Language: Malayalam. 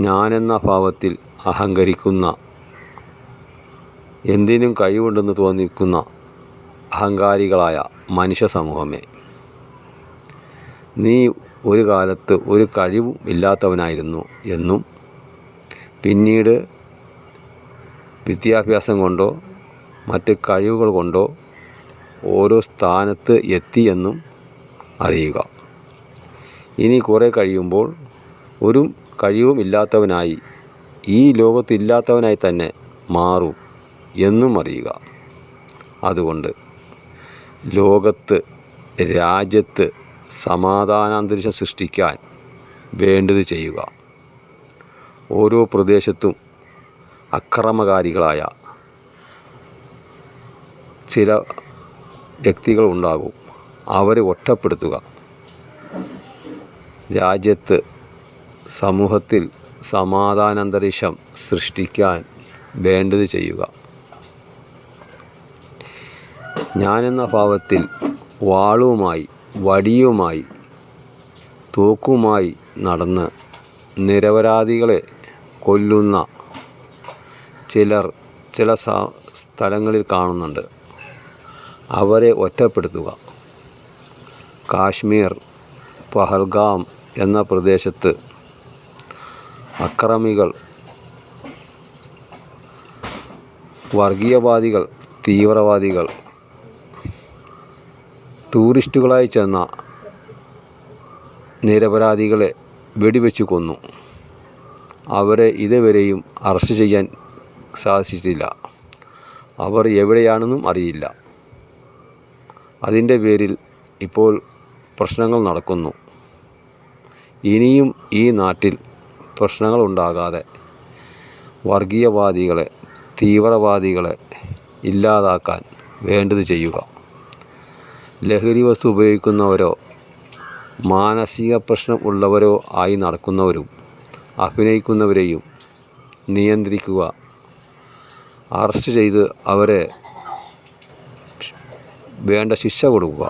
ഞാനെന്ന ഭാവത്തിൽ അഹങ്കരിക്കുന്ന എന്തിനും കഴിവുണ്ടെന്ന് തോന്നിക്കുന്ന അഹങ്കാരികളായ മനുഷ്യ സമൂഹമേ. നീ ഒരു കാലത്ത് ഒരു കഴിവും ഇല്ലാത്തവനായിരുന്നു എന്നും പിന്നീട് വിദ്യാഭ്യാസം കൊണ്ടോ മറ്റ് കഴിവുകൾ കൊണ്ടോ ഓരോ സ്ഥാനത്ത് എത്തിയെന്നും അറിയുക. ഇനി കുറേ കഴിയുമ്പോൾ ഒരു കഴിവും ഇല്ലാത്തവനായി ഈ ലോകത്തില്ലാത്തവനായി തന്നെ മാറും എന്നും അറിയുക. അതുകൊണ്ട് ലോകത്ത് രാജ്യത്ത് സമാധാനാന്തരീക്ഷം സൃഷ്ടിക്കാൻ വേണ്ടത് ചെയ്യുക. ഓരോ പ്രദേശത്തും അക്രമകാരികളായ ചില വ്യക്തികൾ ഉണ്ടാകും. അവരെ ഒറ്റപ്പെടുത്തുക. രാജ്യത്ത് സമൂഹത്തിൽ സമാധാനാന്തരീക്ഷം സൃഷ്ടിക്കാൻ വേണ്ടത് ചെയ്യുക. ഞാനെന്ന ഭാവത്തിൽ വാളുമായി വടിയുമായി തോക്കുമായി നടന്ന് നിരപരാധികളെ കൊല്ലുന്ന ചിലർ ചില സ്ഥലങ്ങളിൽ കാണുന്നുണ്ട്. അവരെ ഒറ്റപ്പെടുത്തുക. കാശ്മീർ പഹൽഗാം എന്ന പ്രദേശത്ത് അക്രമികൾ വർഗീയവാദികൾ തീവ്രവാദികൾ ടൂറിസ്റ്റുകളായി ചെന്ന നിരപരാധികളെ വെടിവെച്ചു കൊന്നു. അവരെ ഇതുവരെയും അറസ്റ്റ് ചെയ്യാൻ സാധിച്ചിട്ടില്ല. അവർ എവിടെയാണെന്നും അറിയില്ല. അതിന്റെ പേരിൽ ഇപ്പോൾ പ്രശ്നങ്ങൾ നടക്കുന്നു. ഇനിയും ഈ നാട്ടിൽ പ്രശ്നങ്ങൾ ഉണ്ടാകാതെ വർഗീയവാദികളെ തീവ്രവാദികളെ ഇല്ലാതാക്കാൻ വേണ്ടത് ചെയ്യുക. ലഹരി വസ്തു ഉപയോഗിക്കുന്നവരോ മാനസിക പ്രശ്നം ഉള്ളവരോ ആയി നടക്കുന്നവരും അഭിനയിക്കുന്നവരെയും നിയന്ത്രിക്കുക അറസ്റ്റ് ചെയ്ത് അവരെ വേണ്ട ശിക്ഷ കൊടുക്കുക.